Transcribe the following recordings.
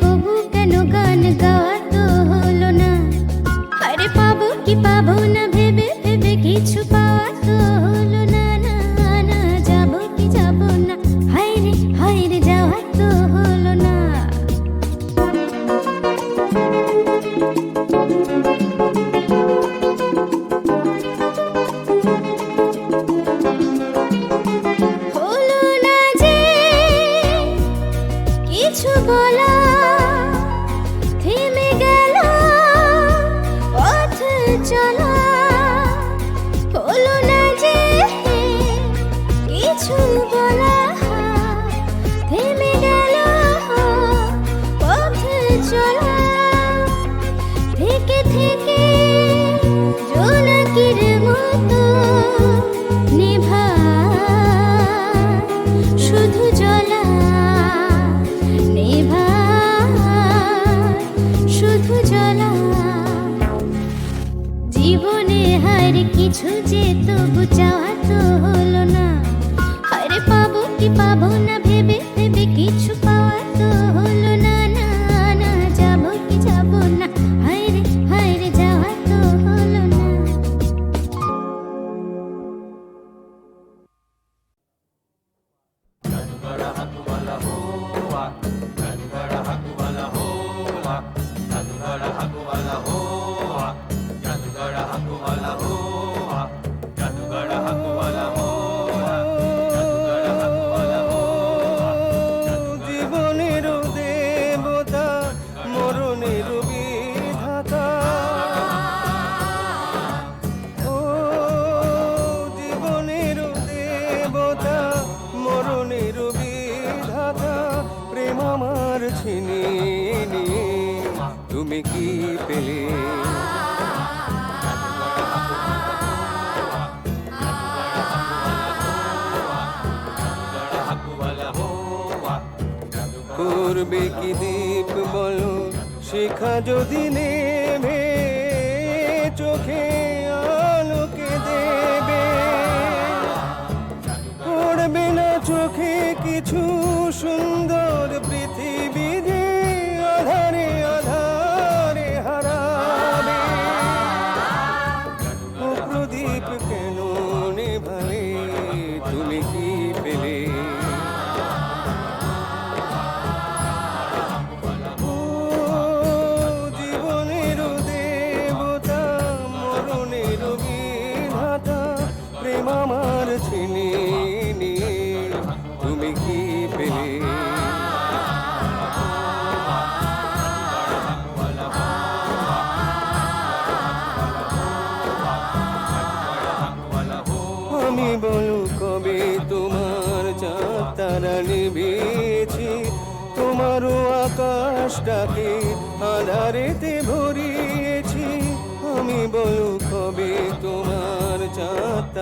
কবু কেন গান গাওয়া করবে কি দীপ বলো? শিখা যদি নেবে চোখে আলোকে দেবে। পড়বে না চোখে কিছু সুন্দর পৃথিবী যে আধারে আধারে হারাবে। প্রদীপ কেন নেভালে? তুমি কি পেলে?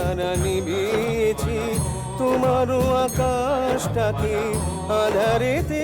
তারা নিবেছি। তোমারও আকাশটাকে আধারেতে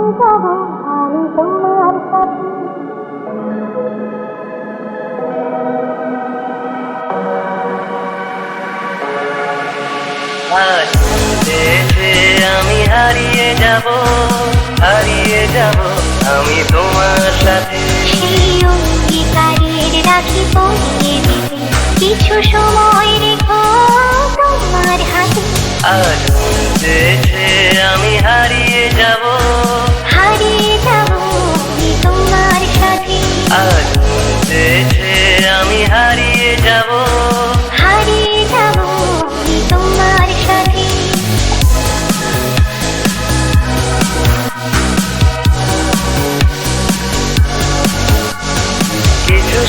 যাব আমি হারিয়ে যাব হারিয়ে যাব আমি তোমার সাথে সেই অঙ্গীকারের রাখি পরিয়ে দিতে কিছু সময় রেখো তোমার হাতে আজ আমি হারিয়ে যাব। দেশে আমি হারিয়ে যাব। হারিয়ে যাব তোমার সাথে।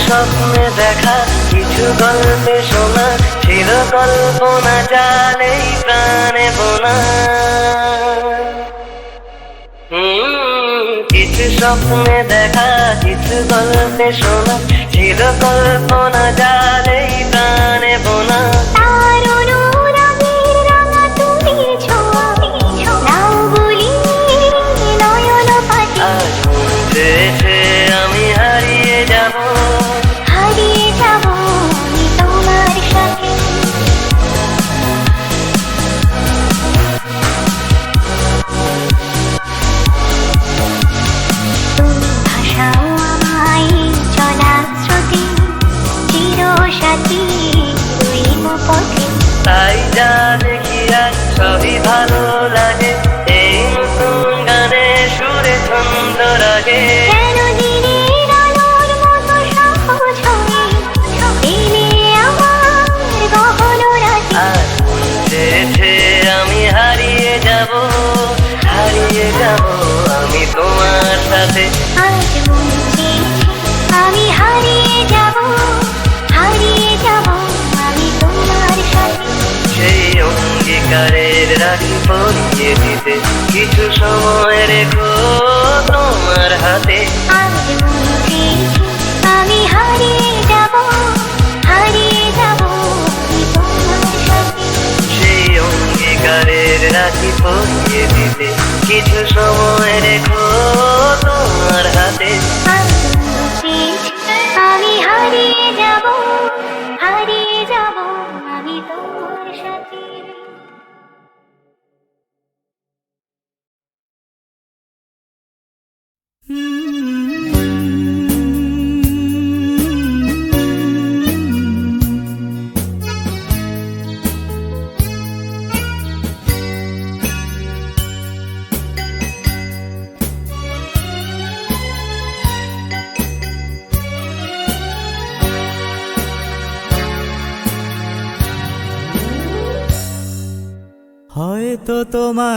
স্বপ্নে দেখা কিছু গল্পে শোনা ছিল কল্পনা জালেই প্রাণে বোনা। কিছু স্বপ্নে দেখা কিছু গল্পে শোনা ছিল কল্পনা এই প্রাণে বোনা। পরিয়ে দিতে কিছু সময় রেখো তোমার হাতে। আমি হারিয়ে যাব হারিয়ে যাব সেই অঙ্গীকারের রাখি পরিয়ে দিতে কিছু সময় রেখো তোমার হাতে।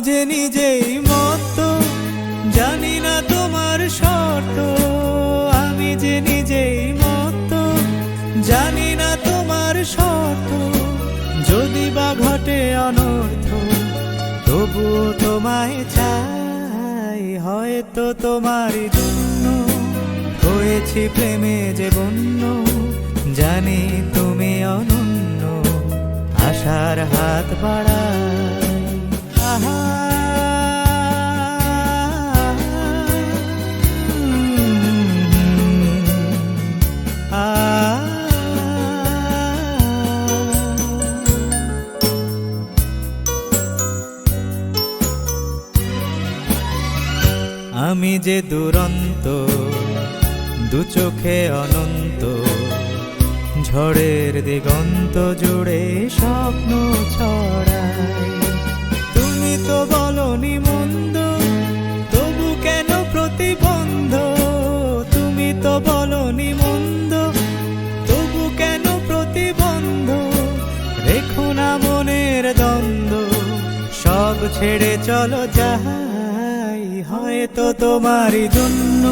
যে নিজেই মত, জানি না তোমার শর্ত। আমি যে নিজেই মত, জানি না তোমার শর্ত। যদি বা ঘটে অনর্থ, তবুও তোমায় চাই। হয়তো তোমার জন্য হয়েছি প্রেমে যে বন্য, জানি তুমি অনন্য। আশার হাত আ আমি যে দুরন্ত দু চোখে অনন্ত ঝড়ের দিগন্ত জুড়ে স্বপ্ন তুমি তো বলনি মন্দ, তবু কেন প্রতিবন্ধ? তুমি তো বলনি মন্দ, তবু কেন প্রতিবন্ধ? রেখো না মনের দ্বন্দ্ব, সব ছেড়ে চলো যাই। হয়তো তোমারই জন্য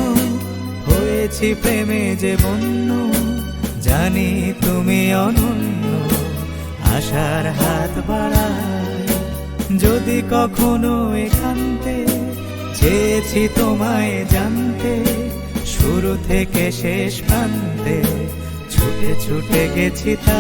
হয়েছি প্রেমে যে বন্য জানি তুমি অনন্য। আশার হাত যদি কখনো এখানতে চেয়েছি তোমায় জানতে। শুরু থেকে শেষ প্রান্তে ছুটে ছুটে গেছি তা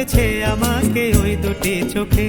করেছে আমাকে ওই দুটি চোখে।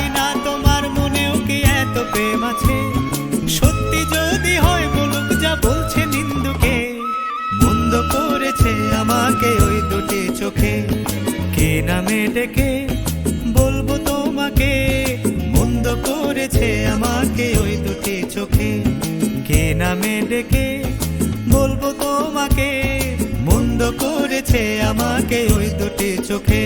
আছে সত্যি যদি হয় বলুক যা বলছে নিন্দুকে, মন্দ করেছে আমাকে ওই দুটি চোখে। কে নামে ডেকে বলব তোমাকে, মন্দ করেছে আমাকে ওই দুটি চোখে। কে নামে ডেকে বলব তোমাকে, মন্দ করেছে আমাকে ওই দুটি চোখে।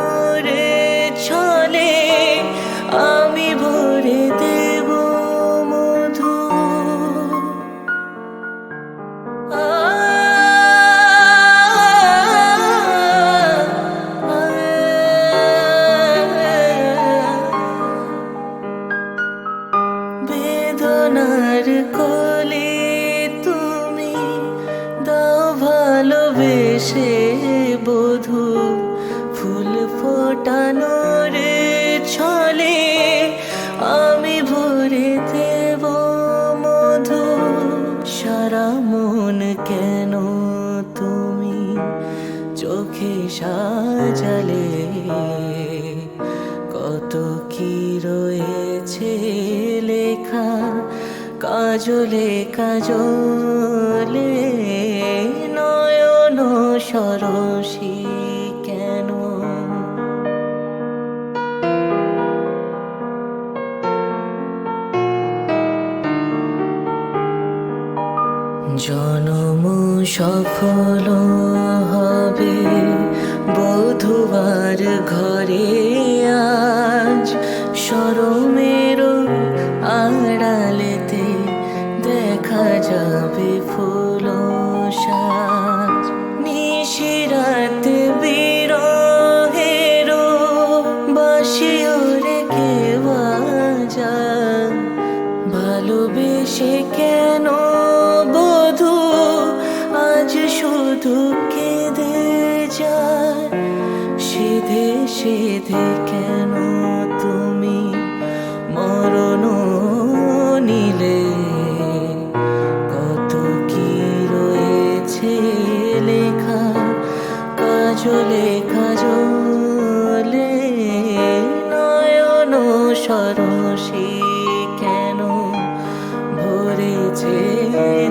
কাজলে কাজলে নয়ন সরসী কেন? জনম সফল হবে বধুবার ঘরে আজ সরমের যাবে ফুল সাজ